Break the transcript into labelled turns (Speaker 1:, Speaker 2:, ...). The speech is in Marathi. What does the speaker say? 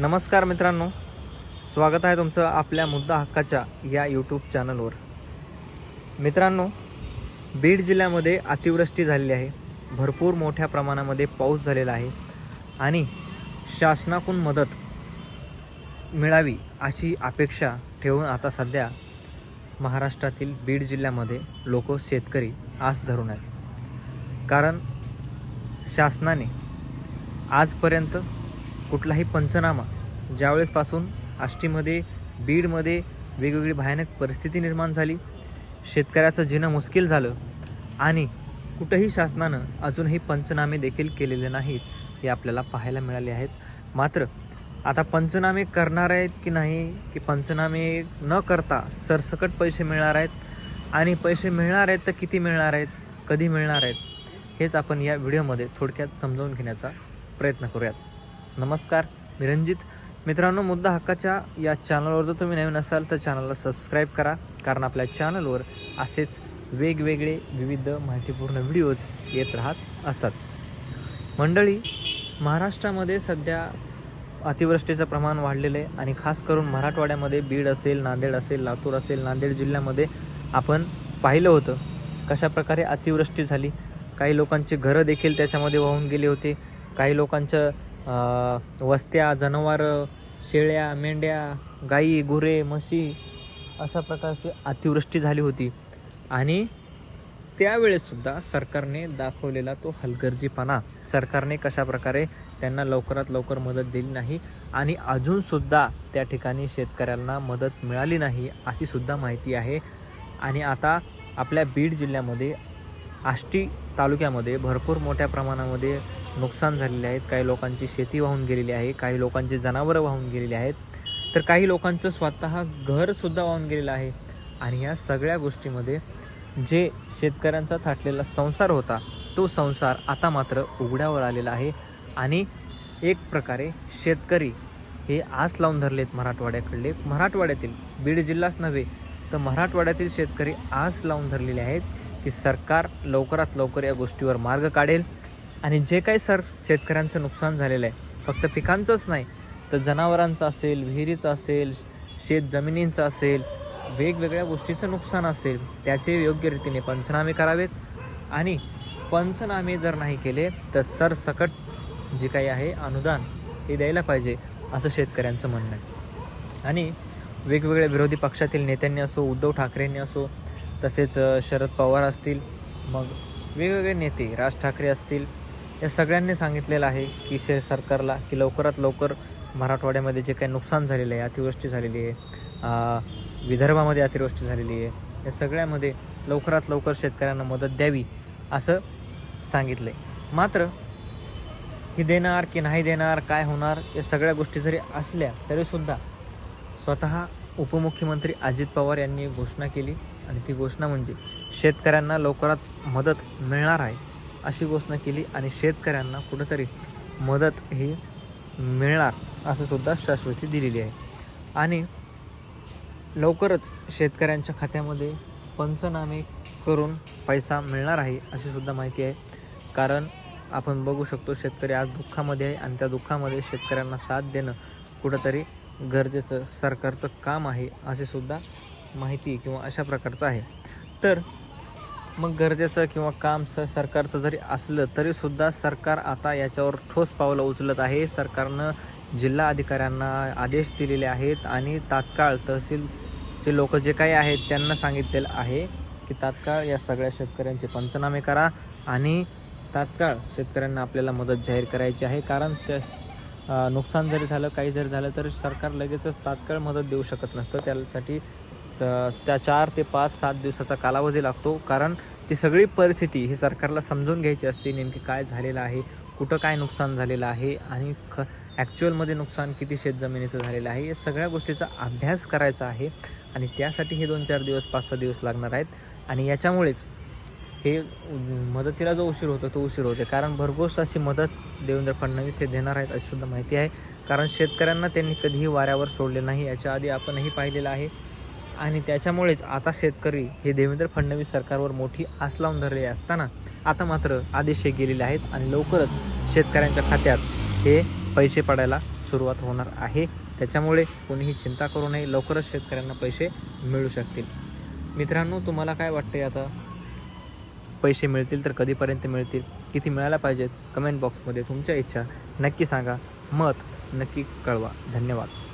Speaker 1: नमस्कार मित्रांनो. स्वागत आहे तुमचं आपल्या मुद्दा हक्काच्या या यूट्यूब चॅनलवर मित्रांनो बीड जिल्ह्यामध्ये अतिवृष्टी झालेली आहे. भरपूर मोठ्या प्रमाणामध्ये पाऊस झालेला आहे आणि शासनाकडून मदत मिळावी अशी अपेक्षा ठेवून आता सध्या महाराष्ट्रातील बीड जिल्ह्यामध्ये लोक शेतकरी आस धरून आहेत. कारण शासनाने आजपर्यंत कुठलाही पंचनामा ज्यावेळेसपासून आष्टीमध्ये बीडमध्ये वेगवेगळी भयानक परिस्थिती निर्माण झाली शेतकऱ्याचं जिणं मुश्किल झालं आणि कुठंही शासनानं अजूनही पंचनामे देखील केलेले नाहीत हे आपल्याला पाहायला मिळाले आहेत. मात्र आता पंचनामे करणार आहेत की नाही की पंचनामे न करता सरसकट पैसे मिळणार आहेत आणि पैसे मिळणार आहेत तर किती मिळणार आहेत कधी मिळणार आहेत हेच आपण या व्हिडिओमध्ये थोडक्यात समजावून घेण्याचा प्रयत्न करूयात. नमस्कार मी रंजित मित्रांनो मुद्दा हक्काच्या या चॅनलवर जर तुम्ही नवीन असाल तर चॅनलला सबस्क्राईब करा. कारण आपल्या चॅनलवर असेच वेगवेगळे विविध माहितीपूर्ण व्हिडिओज येत राहत असतात. मंडळी महाराष्ट्रामध्ये सध्या अतिवृष्टीचं प्रमाण वाढलेलं आहे. आणि खास करून मराठवाड्यामध्ये बीड असेल नांदेड असेल लातूर असेल नांदेड जिल्ह्यामध्ये आपण पाहिलं होतं कशा प्रकारे अतिवृष्टी झाली. काही लोकांची घरं देखील त्याच्यामध्ये वाहून गेली होती. काही लोकांचं वस्त्या जनावरं शेळ्या मेंढ्या गाई गुरे म्हशी अशा प्रकारची अतिवृष्टी झाली होती. आणि त्यावेळेससुद्धा सरकारने दाखवलेला तो हलगर्जीपणा. सरकारने कशा प्रकारे त्यांना लवकरात लवकर मदत दिली नाही आणि अजूनसुद्धा त्या ठिकाणी शेतकऱ्यांना मदत मिळाली नाही अशी सुद्धा माहिती आहे. आणि आता आपल्या बीड जिल्ह्यामध्ये आष्टी तालुक्यामध्ये भरपूर मोठ्या प्रमाणामध्ये नुकसान झालेले आहेत. काही लोकांची शेती वाहून गेलेली आहे. काही लोकांची जनावरं वाहून गेलेली आहेत. तर काही लोकांचं स्वतः घरसुद्धा वाहून गेलेलं आहे. आणि या सगळ्या गोष्टीमध्ये जे शेतकऱ्यांचा थाटलेला संसार होता तो संसार आता मात्र उघड्यावर आलेला आहे. आणि एक प्रकारे शेतकरी हे आस लावून धरलेत मराठवाड्याकडले. मराठवाड्यातील बीड जिल्हाच नव्हे तर मराठवाड्यातील शेतकरी आस लावून धरलेले आहेत की सरकार लवकरात लवकर या गोष्टीवर मार्ग काढेल. आणि जे काही सर शेतकऱ्यांचं नुकसान झालेलं आहे फक्त पिकांचंच नाही तर जनावरांचं असेल विहिरीचं असेल शेत जमिनींचं असेल वेगवेगळ्या गोष्टीचं नुकसान असेल त्याचे योग्य रीतीने पंचनामे करावेत. आणि पंचनामे जर नाही केले तर सरसकट जे काही आहे अनुदान हे द्यायला पाहिजे असं शेतकऱ्यांचं म्हणणं आहे. आणि वेगवेगळ्या विरोधी पक्षातील नेत्यांनी असो उद्धव ठाकरेंनी असो तसेच शरद पवार असतील मग वेगवेगळे नेते राज ठाकरे असतील या सगळ्यांनी सांगितलेलं आहे की शे सरकारला की लवकरात लवकर मराठवाड्यामध्ये जे काही नुकसान झालेलं आहे अतिवृष्टी झालेली आहे विदर्भामध्ये अतिवृष्टी झालेली आहे या सगळ्यामध्ये लवकरात लवकर शेतकऱ्यांना मदत द्यावी असं सांगितलं आहे मात्र ही देणार की नाही देणार काय होणार या सगळ्या गोष्टी जरी असल्या तरीसुद्धा स्वतः उपमुख्यमंत्री अजित पवार यांनी घोषणा केली आणि ती घोषणा म्हणजे शेतकऱ्यांना लवकरच मदत मिळणार आहे. अशी घोषणा केली आणि शेतकऱ्यांना कुठंतरी मदत ही मिळणार असं सुद्धा शाश्वती दिलेली आहे. आणि लवकरच शेतकऱ्यांच्या खात्यामध्ये पंचनामे करून पैसा मिळणार आहे अशी सुद्धा माहिती आहे. कारण आपण बघू शकतो शेतकरी आज दुःखामध्ये आहे आणि त्या दुःखामध्ये शेतकऱ्यांना साथ देणं कुठंतरी गरजेचं सरकारचं काम आहे असे सुद्धा माहिती किंवा अशा प्रकारचं आहे. तर मग गरजेचं किंवा काम स सरकारचं जरी असलं तरीसुद्धा सरकार आता याच्यावर ठोस पावलं उचलत आहे. सरकारनं जिल्हा अधिकाऱ्यांना आदेश दिलेले आहेत आणि तात्काळ तहसीलचे लोक जे काही आहेत त्यांना सांगितलेलं आहे की तात्काळ या सगळ्या शेतकऱ्यांचे पंचनामे करा आणि तात्काळ शेतकऱ्यांना आपल्याला मदत जाहीर करायची आहे. कारण श नुकसान जरी झालं काही जरी झालं तर सरकार लगेचच तात्काळ मदत देऊ शकत नसतं. त्यासाठी त्या चार ते पाच सात दिवसाचा कालावधी लागतो. कारण ती सगळी परिस्थिती ही सरकारला समजून घ्यायची असते नेमकी काय झालेलं आहे कुठं काय नुकसान झालेलं आहे आणि ख ॲक्च्युअलमध्ये नुकसान किती शेतजमिनीचं झालेलं आहे या सगळ्या गोष्टीचा अभ्यास करायचा आहे. आणि त्यासाठी हे दोन चार दिवस पाच सहा दिवस लागणार आहेत. आणि याच्यामुळेच हे मदतीला जो उशीर होतो तो उशीर होते कारण भरघोस अशी मदत देवेंद्र फडणवीस हे देणार आहेत अशी सुद्धा माहिती आहे. कारण शेतकऱ्यांना त्यांनी कधीही वाऱ्यावर सोडले नाही. याच्या आधी आपणही पाहिलेलं आहे. आणि त्याच्यामुळेच आता शेतकरी हे देवेंद्र फडणवीस सरकारवर मोठी आस लावून धरले असताना आता मात्र आदेश हे गेलेले आहेत आणि लवकरच शेतकऱ्यांच्या खात्यात हे पैसे पडायला सुरुवात होणार आहे. त्याच्यामुळे कोणीही चिंता करू नये. लवकरच शेतकऱ्यांना पैसे मिळू शकतील. मित्रांनो तुम्हाला काय वाटते आता? पैसे मिळतील तर कधीपर्यंत मिळतील? किती मिळायला पाहिजेत? कमेंट बॉक्समध्ये तुमच्या इच्छा नक्की सांगा. मत नक्की कळवा. धन्यवाद.